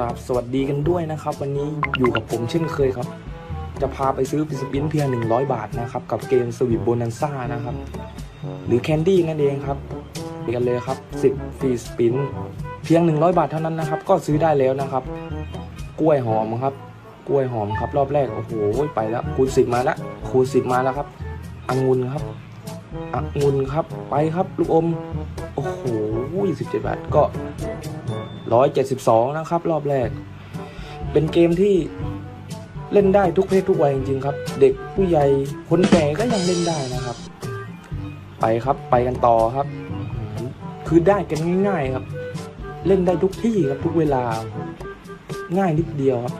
ราบสวัสดีกันด้วยนะครับ วันนี้อยู่กับผมเช่นเคยครับ จะพาไปซื้อสปินเพียง 100 บาทนะครับ กับเกมสวิตโบนันซ่านะครับ หรือแคนดี้นั่นเองครับไปกันเลยครับ 10ฟรีสปินเพียง 100 บาทเท่านั้นนะครับ ก็ซื้อได้แล้วนะครับ กล้วยหอมครับ กล้วยหอมครับ รอบแรกโอ้โหไปแล้วคูณ10มาแล้วคูณ10มาแล้วครับองุ่นครับองุ่นครับไปครับลูกอมโอ้โห17บาทก็ 172 นะครับ รอบแรก เป็นเกมที่เล่นได้ทุกเพศทุกวัยจริงๆครับ เด็กผู้ใหญ่คนแก่ก็ยังเล่นได้นะครับ ไปครับไปกันต่อครับ คือได้กันง่าย ๆครับ เล่นได้ทุกที่ครับทุกเวลา ง่ายนิดเดียวครับ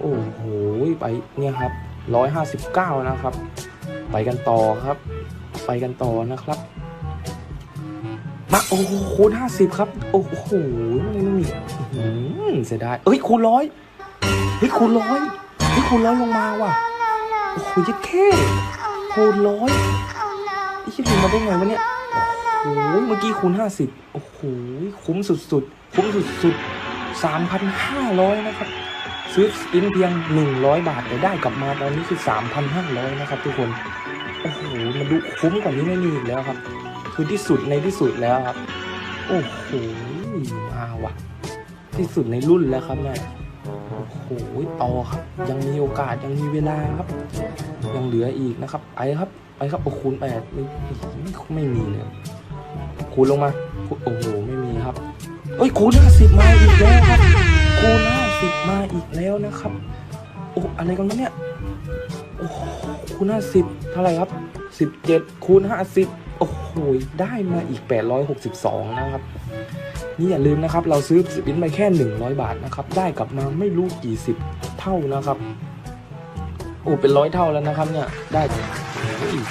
โอ้โหไปเนี่ยครับร้อยห้าสิบเก้านะครับ ไปกันต่อครับ ไปกันต่อนะครับ มาโอ้โหคูณห้าสิบครับ โอ้โหไม่มีเสียดายเอ้ยคูณร้อยเฮ้ยคูณร้อยเฮ้ยคูณร้อยลงมาว่ะโอ้โหยัดแค่คูณร้อยไอ้ที่ถึงมาได้ไงวะเนี่ยโอ้โหเมื่อกี้คูณห้าสิบโอ้โหคุ้มสุดๆ คุ้มสุดๆสามพันห้าร้อยนะครับ ซื้อสินเพียงหนึ่งร้อยบาทแต่ได้กลับมาตอนนี้คือสามพันห้าร้อยนะครับทุกคน โอ้โหมันดูคุ้มกว่านี้ไม่มีอีกแล้วครับ คือที่สุดในที่สุดแล้วครับ โอ้โหมาว่ะ ที่สุดในรุ่นแล้วครับเนี่ยโอ้โหต่อครับ ยังมีโอกาสยังมีเวลาครับ ยังเหลืออีกนะครับไปครับไปครับโอ้คูณแปดไม่ไม่ไม่มีเลยคูณลงมาโอ้โหไม่มีครับเอ้ยคูณห้าสิบมาอีกแล้วครับคูณห้าสิบมาอีกแล้วนะครับโอ้อะไรกันวะเนี่ยโอ้คูณห้าสิบเท่าไหร่ครับสิบเจ็ดคูณห้าสิบ อ้โห ได้มาอีกแปดร้อยหกสิบสองนะครับ นี่อย่าลืมนะครับ เราซื้อสปินไปแค่หนึ่งร้อยบาทนะครับ ได้กลับมาไม่รู้กี่สิบเท่านะครับ โอ้ เป็นร้อยเท่าแล้วนะครับเนี่ย ได้อีก